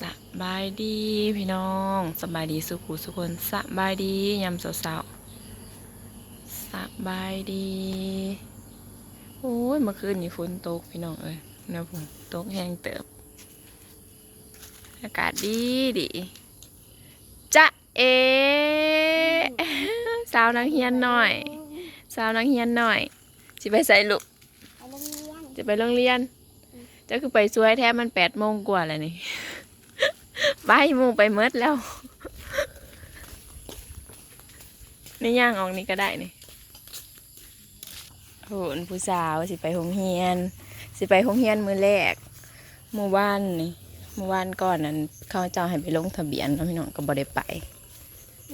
สบายดีพี่น้องสบายดีสุขุสุกคนสบายดียามสาวๆสบายดีโอ้ยเมื่อคืนนี่ฝนตกพี่น้องเอ้ยนะผมตกแห้งเติบ อากาศดีดีจะเอสาวนางเฮียนหน่อย สาวนางเฮียนหน่อยสิไปใส่ลูกไปโรงเรียนจะไปโรงเรียนจะคือไปสวยแท้มันแปดโมงกว่าแล้วนี่ ไปมูไปเมดแล้ว นี่ย่างออกนี่ก็ได้นี่โหนผู้สาวสิไปโรงเรียน สิไปโรงเรียนมือแรกเมื่อวานนี่เมื่อวานก่อนนั้นเขาเจ้าให้ไปลงทะเบียนแล้วพี่น้องก็บ่ได้ไป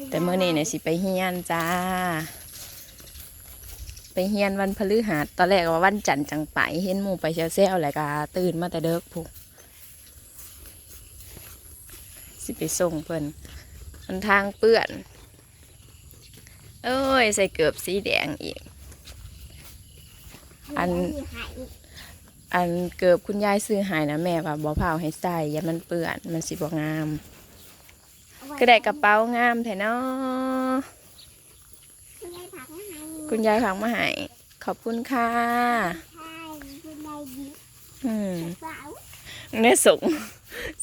แต่เมื่อนี้เนี่ยสิไปเฮียนจ้า ไปเฮียนวันพฤหัสตอนแรกว่าวันจันทร์จังไปเห็นหมู่ไปเซลเซลแล้วก็ตื่นมาแต่เด็กพู สิไปส่งเพิ่นมันทางเปื้อน เอ้ย ใส่เกือบสีแดงอีก อัน อันเกือบคุณยายซื้อใหายนะแม่ว่าบ่เผาให้ใส่อย่ามันเปื้อน มันสิบ่งาม ก็ได้กระเป๋างามแท้เนาะคุณยายผักมาให้คุณยายฝากมาให้ขอบคุณค่ะใช่คุณยายหยิบอืม เปล่าเนี่ยส่ง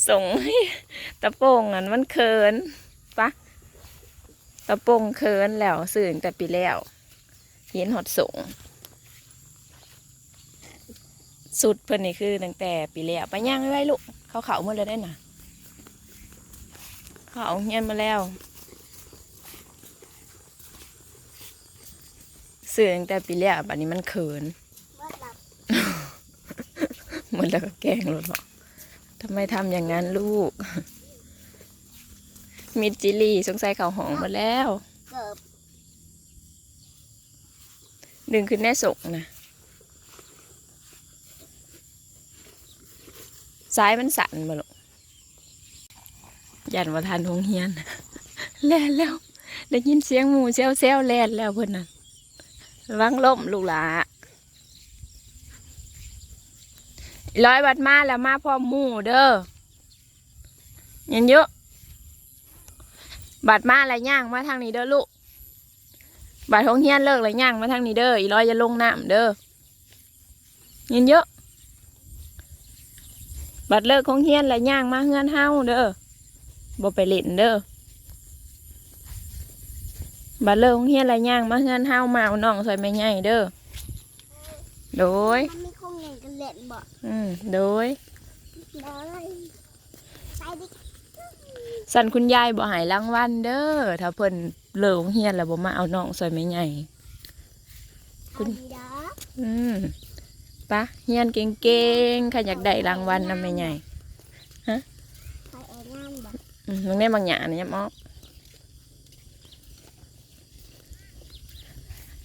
ส่งให้ตะโป่งอันมันเคินปะตะโป่งเคินแล้วสื่อตั้งแต่ปีแล้วเห็นหดส่งสุดเพิ่นนี่คือตั้งแต่ปีแล้วไปย่างไว้ลูกเขาเขาเมื่อเลยได้น่ะ เขาเอาเงียนมาแล้วสื่อตั้งแต่ปีแล้วบัดนี้มันเขินว่าหลับหมดแล้วก็แกล้งรถหรอก ทำไมทำอย่างนั้นลูก มิดจิลีสงสัยเขาหองหมดแล้ว เกิบดึงขึ้นแน่สกนะซ้ายมันสั่นมาหรอกยันว่าทันหงเฮียน แล่นแล้ว ได้ยินเสียงหมูเซลเซลแล่นแล้วเพื่อนน่ะระวังล่มลูกหลา ร้อยบัดมาแล้วมาพร้อมหมูเด้อยันเยอะบัดมาแล้วย่างมาทางนี้เด้อลูกบาดของเฮียนเลิกเลยย่างมาทางนี้เด้ออีร้อยจะลงน้ำเด้อยินเยอะบัดเลิกของเฮียนแล้วย่างมาเฮือนเฮาเด้อบ่ไปเล่นเด้อบัดเลิกของเฮียนแล้วย่างมาเฮือนเฮามาเอาน้องใส่แม่ใหญ่เด้อโดย ล่นบ่อืมโดย เลยไปดิสันคุณยายบ่ใหายรางวัลเด้อถ้าเพิ่นเลิกของเฮียนแล้วบ่มาเอาน้องใส่แม่ใหญ่ คุคุณณยาอืมปะเฮียนเก่งๆใครอยากได้รางวัลนำไม่ใหญ่ไปเอ็งานบ่อืมมึงได้บางอย่างนี่ยับมอก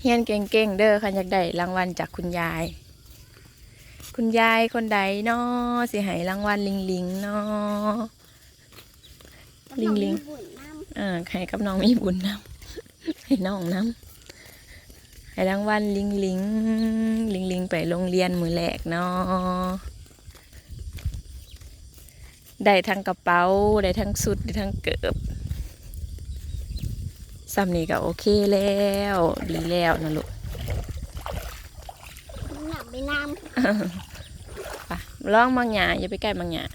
เฮียนเก่งๆเด้อใครอยากได้รางวัลจากคุณยาย คุณยายคนใดเนาะสิให้รางวัลลิงลิงๆเนาะลิงลิงบุญน้อ่าให้กับน้องมีบุญนำให้น้องนำให้รางวัลลิงลิงลิงลิงไปโรงเรียนมือแรกเนาะได้ทั้งกระเป๋าได้ทั้งสุดได้ทั้งเกิบซ้ำนี้ก็โอเคแล้ว ดีแล้วนะลูกำหนักไปน้ไปลองบางอย่างอย่าไปใกล้บางอย่าง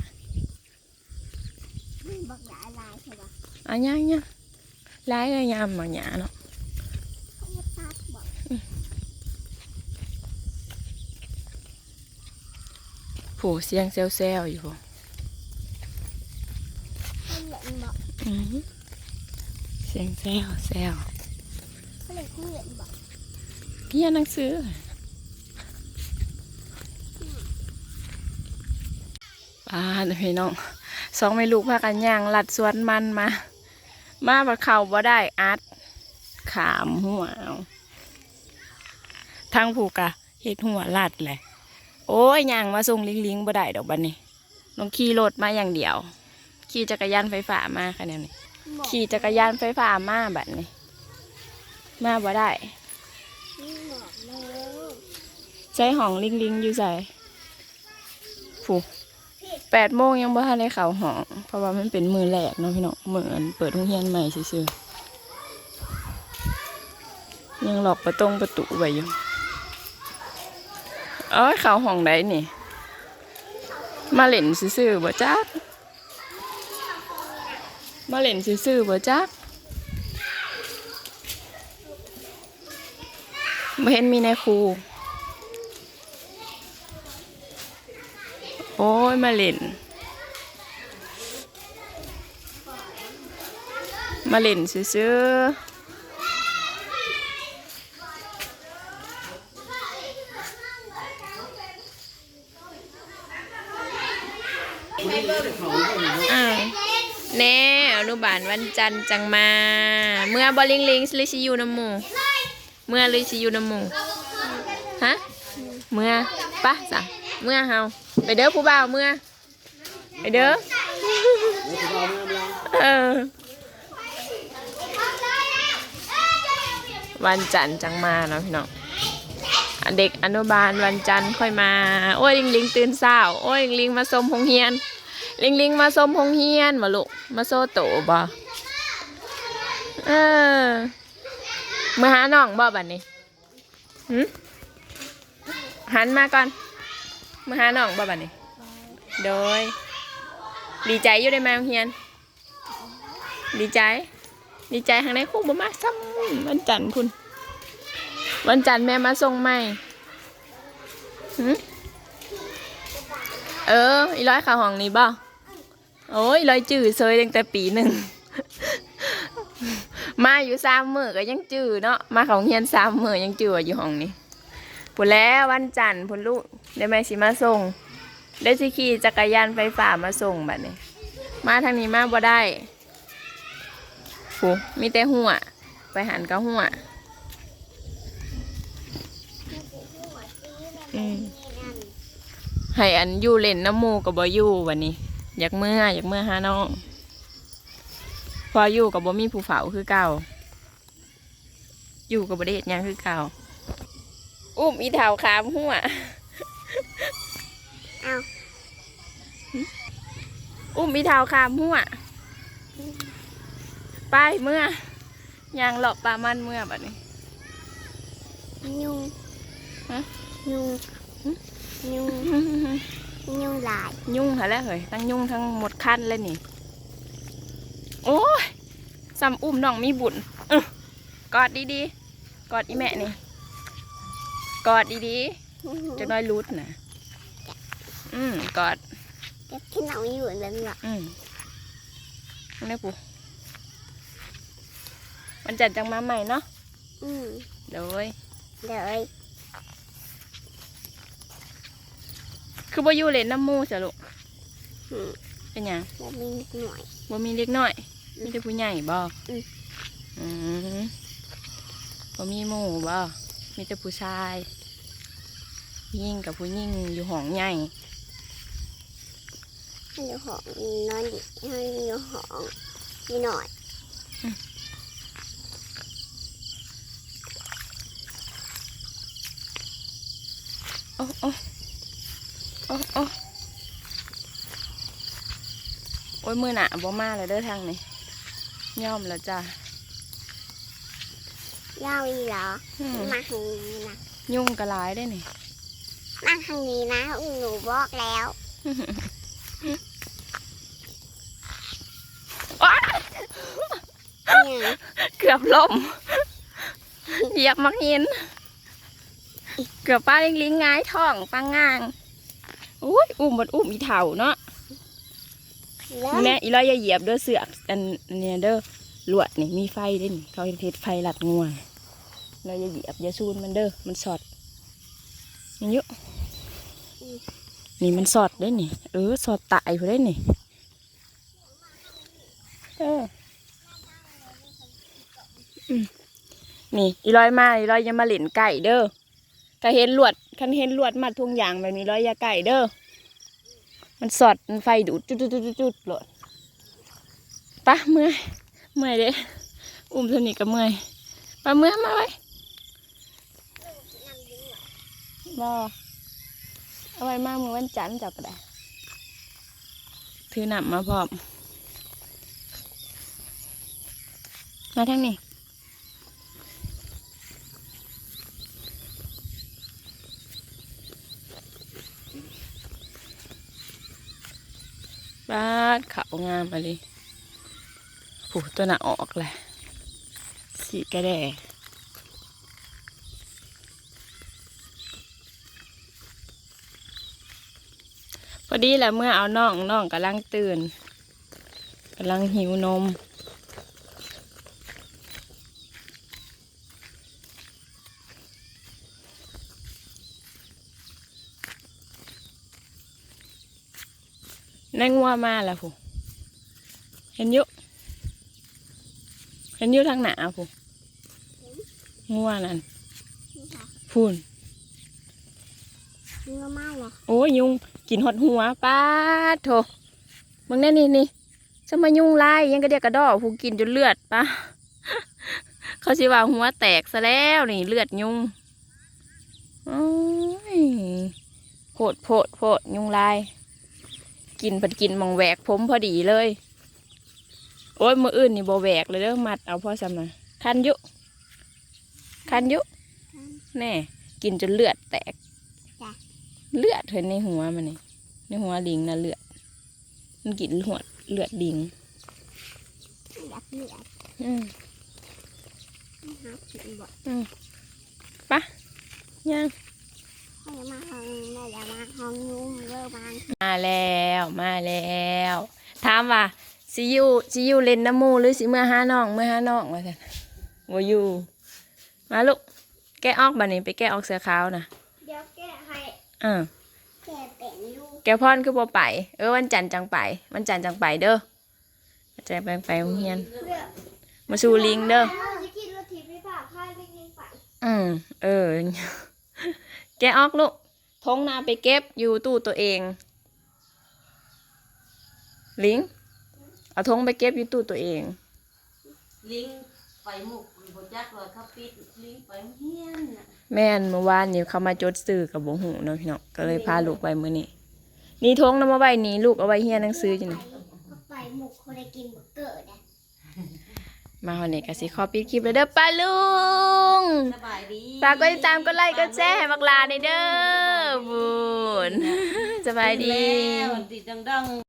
ำบักได้ลายใช่ปะอะย่างย่างร้ายเลยยามบางอย่างเนาะเขาจะตัดบ่ผู้เสียงเซลเซลอยู่บ่เขาเล่นบ่อื้อหือเสียงเซลเซลเขาเล่นเขาเล่นบ่เฮียนหนังสือ ป้าดพี่น้องสองไม่ลูกพากันย่างลัดสวนมันมา มาบัดเข่าบ่ได้อัด ขามหัวเอาทั้งผูกะเฮ็ดหัวลัดแหละ โอ้ยย่างมาส่งลิงลิงๆบ่ได้ดอกบัดนี้ต้องขี่รถมาอย่างเดียว ขี่จักรยานไฟฟ้ามาคะแนนนี้บ่ขี่จักรยานไฟฟ้ามาบัดนี้ มาบ่ได้นี่บอกเลยใช้ห้องลิงลิงอยู่ใส่ผูผิด แปดโมงยังบ่ทันได้เข้าห้อง เพราะว่ามันเป็นมือแรกเนาะพี่น้องเหมือนเปิดโรงเรียนใหม่ซื่อๆยังหลอกประตงประตูไว้อยู่เอ้ยเข้าห้องใดนี่ มาเล่นซื่อๆบ่จักมาเล่นซื่อๆบ่จักบ่เห็นมีในครู โอ้ ยมาเล่น มาเล่นซื้อๆอ้าแน่อนุบาลวันจันทร์จังมา เมื่อบอลลิงลิงหรือชิยูนมู เมื่อหรือชิยูนมู ฮะ เมื่อปะสั่งเมื่อเฮา ไปเด้อผู้บ่าวเมื่อ ไปเด้อเออวันจันทร์จังมาเนาะพี่น้องเด็กอนุบาลวันจันทร์ค่อยมา โอ้ยลิงลิงตื่นเช้าโอ้ยลิงลิงมาสมพงเฮียน ลิงลิงมาสมพงเฮียนมาลูกมาโซโตบ่เออมาหาน้องบ่บัดนี้หันมาก่อน มาหาน้องบ่บัดนี้ โดย ดีใจอยู่ได้มาโรงเรียน ดีใจ ดีใจทางในคู่บ่มาซ้ำวันจันทร์พุ่น วันจันทร์แม่มาส่งใหม่หเออ อีร้อยข่าวห้องนี้บ่โอ้ยร้อยจื้อเซยตั้งแต่ปีหนึ่ง มาอยู่สามมือก็ยังจื้อเนาะ มาเขาเฮียนสามมือยังจื้ออยู่ห้องนี้ผุนแล้ววันจันทร์ผุนลูก ได้แม่สิมาส่งได้สิขี่จักรยานไฟฟ้ามาส่งแบัดนี้ มาทางนี้มาบ่ได้ผูมีแต่หัว ไปหันก็หัวอืมให้อันอยู่เล่นน้ำมูกับบ่อยู่วันนี้ อยากเมื่ออยากเมื่อหาน้อง พออยู่กับบ่มีผู้เฝ้าคือเก่า อยู่กับบ่ได้เฮ็ดหยังคือเก่า อุ้มอีเถาขามหัว เอา อุ้มอีเถาขามหัวไปเมื่อยางหลอกปลามันเมื่อบัดนี้ยุงฮะยุงยุงยุงหลายยุ่งหาแล้วเหยทั้งยุ่งทั้งหมดคันเลยนี่ โอ้ยซ้ำอุ้มน้องมีบุญอื้อกอดดีๆ กอดอีแม่นี่ กอดดีๆจะน้อยรุดนะ อืมกอด เก็บที่เราอยู่แบบนี้อืมนี่ปูมันจัดจังมาใหม่เนาะอืมเดี๋ยวเลยคือบ่อยู่เล่นน้ำหมูเสียลูกอืมเป็นหยังแบบนี้นิดหน่อย บ่มีเล็กน้อย มีแต่ผู้ใหญ่บ่อืม อืมบ่มีหมู่บ่มีแต่ผู้ชายผู้หญิงกับผู้หญิงอยู่ห้องใหญ่ ให้เดี๋ยวของนอนดิให้เดี๋ยวของนิดหน่อยโอ้โอ้โอ้โอ้โอ้ยมือหนาบ่มาเลยเด้อทางนี้ย่อมแล้วจ้ะเล่าอีเหรอมาทางนี้นะยุ่งกระลายได้นี่มาทางนี้นะหนูบอกแล้ว อ๊ะ เนี่ยเกือบล่มเหยียบมักหิน เกือบป้าลิงลิงง่ายท้องปังงางอุ้ยอุ้มบดอุ้มอีเถ่าเนาะแล้วแม่อีร้อยอย่าเหยียบเด้อเสือกอันอันเนี้ยเด้อลวดนี่มีไฟเด้นี่เขาเฮ็ดไฟหลัดงัวเราอย่าเหยียบอย่าซูนมันเด้อมันสอดมันเยอะนี่มันสอดได้นี่เออสอดตายพอได้นี่เอออืม นี่อีร้อยมาอีร้อยย่ามาเหล่นไก่เด้อถ้าเห็นลวดคันเห็นลวดมัดทุงยางแบบนี้ร้อยยาไก่เด้อ มันสอดมันไฟดูดจุดจุดจุดจุดจุดโหลดปะเมื่อยเมื่อยเด้อุ้มเท่านี้ก็เมื่อยปะเมื่อยมาไว้บอเอาไว้มาเมื่อวันจันทร์จับก็ได้ถือหนับมาพร้อมมาทางนี้ บ้านเขางามมาเลยผูตัวหน้าออกแหละสีกระแดพอดีแหละเมื่อเอาน่องน่องกำลังตื่นกำลังหิวนม นั่งงัวมาแล้วผู้เห็นอยุเห็นอยุทางหนาผู้งัวนั่นนี่ค่ะพูนเนื้อมากเหรอโอ้ยยุงกินหดหัวป้าดโถมึงแน่นี่นี่จะมายุงลายยังกระเดียกกระดอกผู้กินจนเลือดป้าเขาสิว่าหัวแตกซะแล้วนี่เลือดยุงโอ้ยโพดโพดโพดยุงลาย กินผัดกินหมองแหวกผมพอดีเลย โอ้ยมืออื่นนี่บ่แหวกเลยเด้อมัดเอาพ่อซ้ำนะคันอยุคันอยุแน่ กินจนเลือดแตกจ้ะเลือดเห็นในหัวมันนี่ในหัวลิงนะเลือด มันกินหัวเลือดลิงอยากเลือดอืมหากินบ่ย่างให้ มาห้องแม่อย่ามาห้องยุ่งเวอร์บางมาแล้วมาแล้วถามว่าสิอยูสิอยูเล่นน้ำหมูหรือสิเมื่อหาน้องเมื่อหาน้องว่าท่นว่าอยู่มาลูกแกะออกบันนี้ไปแกะออกเสื้อขาวนะเดี๋ยวแกะให้อ่าแกะเป็นลูกแกพอนคือบ่ไป เออวันจันทร์จังไป วันจันทร์จังไปเด้อวันจันทร์ไปไปโรงเรียนเพื่อมาสู่ลิงเด้อเราจะกินรถทิพย์ไม่ผ่าพลาดไม่ยิงไปอืมเออแกะออกลูกทงนาไปเก็บอยู่ตู้ตัวเอง ลิงเอาทงไปเก็บอยู่ตู้ตัวเอง ลิงไปหมุกบจักเลยเขาปิดลิงไปเฮียนน่ะแม่นเมื่อวานนี่เขามาจดซื้อกับบงหูเนาะพี่น้องก็เลยพาลูกไปมื้อนี้นี่ทงนำมาไว้นี่ลูกเอาไว้เฮียนหนังสือจังก็ไปหมกคนได้กินเบอร์เกอร์นะ มาวันนี้ก็สิขอปิดคลิปแล้วเด้อป้าลุงสบายดีฝากกดติดตามกดไลค์กดแชร์ให้บักลาในอยเด้อบุญสบายดีแล้วติดดังๆ